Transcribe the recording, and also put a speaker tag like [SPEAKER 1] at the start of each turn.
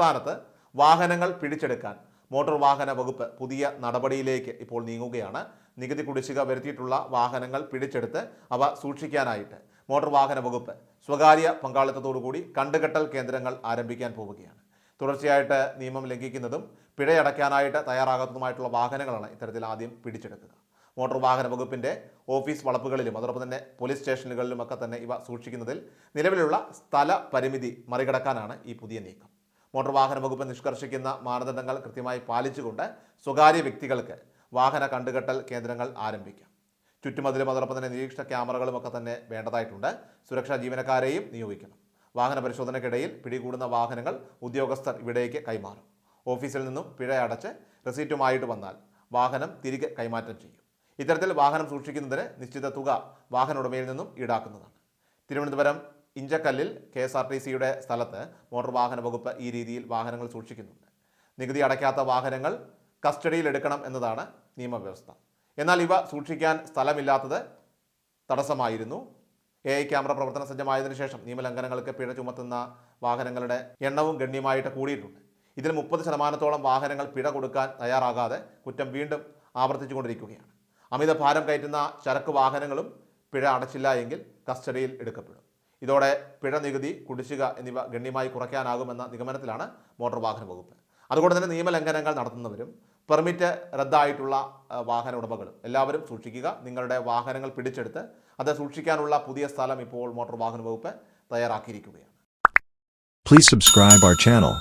[SPEAKER 1] സംസ്ഥാനത്ത് വാഹനങ്ങൾ പിടിച്ചെടുക്കാൻ മോട്ടോർ വാഹന വകുപ്പ് പുതിയ നടപടിയിലേക്ക് ഇപ്പോൾ നീങ്ങുകയാണ്. നികുതി കുടിശ്ശിക വരുത്തിയിട്ടുള്ള വാഹനങ്ങൾ പിടിച്ചെടുത്ത് അവ സൂക്ഷിക്കാനായിട്ട് മോട്ടോർ വാഹന വകുപ്പ് സ്വകാര്യ പങ്കാളിത്തത്തോടുകൂടി കണ്ടുകെട്ടൽ കേന്ദ്രങ്ങൾ ആരംഭിക്കാൻ പോവുകയാണ്. തുടർച്ചയായിട്ട് നിയമം ലംഘിക്കുന്നതും പിഴയടയ്ക്കാനായിട്ട് തയ്യാറാകുന്നതുമായിട്ടുള്ള വാഹനങ്ങളാണ് ഇത്തരത്തിൽ ആദ്യം പിടിച്ചെടുക്കുക. മോട്ടോർ വാഹന വകുപ്പിന്റെ ഓഫീസ് വളപ്പുകളിലും അതോടൊപ്പം തന്നെ പോലീസ് സ്റ്റേഷനുകളിലുമൊക്കെ തന്നെ ഇവ സൂക്ഷിക്കുന്നതിൽ നിലവിലുള്ള സ്ഥല പരിമിതി മറികടക്കാനാണ് ഈ പുതിയ നീക്കം. മോട്ടോർ വാഹന വകുപ്പ് നിഷ്കർഷിക്കുന്ന മാനദണ്ഡങ്ങൾ കൃത്യമായി പാലിച്ചുകൊണ്ട് സ്വകാര്യ വ്യക്തികൾക്ക് വാഹന കണ്ടുകെട്ടൽ കേന്ദ്രങ്ങൾ ആരംഭിക്കാം. ചുറ്റുമതിലും അതോടൊപ്പം തന്നെ നിരീക്ഷണ ക്യാമറകളും ഒക്കെ തന്നെ വേണ്ടതായിട്ടുണ്ട്. സുരക്ഷാ ജീവനക്കാരെയും നിയോഗിക്കണം. വാഹന പരിശോധനയ്ക്കിടയിൽ പിടികൂടുന്ന വാഹനങ്ങൾ ഉദ്യോഗസ്ഥർ ഇവിടേക്ക് കൈമാറും. ഓഫീസിൽ നിന്നും പിഴ അടച്ച് റെസീറ്റുമായിട്ട് വന്നാൽ വാഹനം തിരികെ കൈമാറ്റം ചെയ്യും. ഇത്തരത്തിൽ വാഹനം സൂക്ഷിക്കുന്നതിന് നിശ്ചിത തുക വാഹന ഉടമയിൽ നിന്നും ഈടാക്കുന്നതാണ്. തിരുവനന്തപുരം ഇഞ്ചക്കല്ലിൽ കെ എസ് ആർ ടി സിയുടെ സ്ഥലത്ത് മോട്ടോർ വാഹന വകുപ്പ് ഈ രീതിയിൽ വാഹനങ്ങൾ സൂക്ഷിക്കുന്നുണ്ട്. നികുതി അടയ്ക്കാത്ത വാഹനങ്ങൾ കസ്റ്റഡിയിൽ എടുക്കണം എന്നതാണ് നിയമവ്യവസ്ഥ. എന്നാൽ ഇവ സൂക്ഷിക്കാൻ സ്ഥലമില്ലാത്തത് തടസ്സമായിരുന്നു. എ ഐ ക്യാമറ പ്രവർത്തന സജ്ജമായതിനു ശേഷം നിയമലംഘനങ്ങൾക്ക് പിഴ ചുമത്തുന്ന വാഹനങ്ങളുടെ എണ്ണവും ഗണ്യമായിട്ട് കൂടിയിട്ടുണ്ട്. ഇതിൽ മുപ്പത് ശതമാനത്തോളം വാഹനങ്ങൾ പിഴ കൊടുക്കാൻ തയ്യാറാകാതെ കുറ്റം വീണ്ടും ആവർത്തിച്ചുകൊണ്ടിരിക്കുകയാണ്. അമിത ഭാരം കയറ്റുന്ന ചരക്ക് വാഹനങ്ങളും പിഴ അടച്ചില്ല എങ്കിൽ കസ്റ്റഡിയിൽ എടുക്കപ്പെടും. ഇതോടെ പിഴ നികുതി കുടിശ്ശിക എന്നിവ ഗണ്യമായി കുറയ്ക്കാനാകുമെന്ന നിഗമനത്തിലാണ് മോട്ടോർ വാഹന വകുപ്പ് അതുകൊണ്ട് തന്നെ നിയമലംഘനങ്ങൾ നടത്തുന്നവരും പെർമിറ്റ് റദ്ദായിട്ടുള്ള വാഹന ഉടമകളും എല്ലാവരും സൂക്ഷിക്കുക നിങ്ങളുടെ വാഹനങ്ങൾ പിടിച്ചെടുത്ത് അത് സൂക്ഷിക്കാനുള്ള പുതിയ സ്ഥലം ഇപ്പോൾ മോട്ടോർ വാഹന വകുപ്പ് തയ്യാറാക്കിയിരിക്കുകയാണ്
[SPEAKER 2] Please subscribe our channel.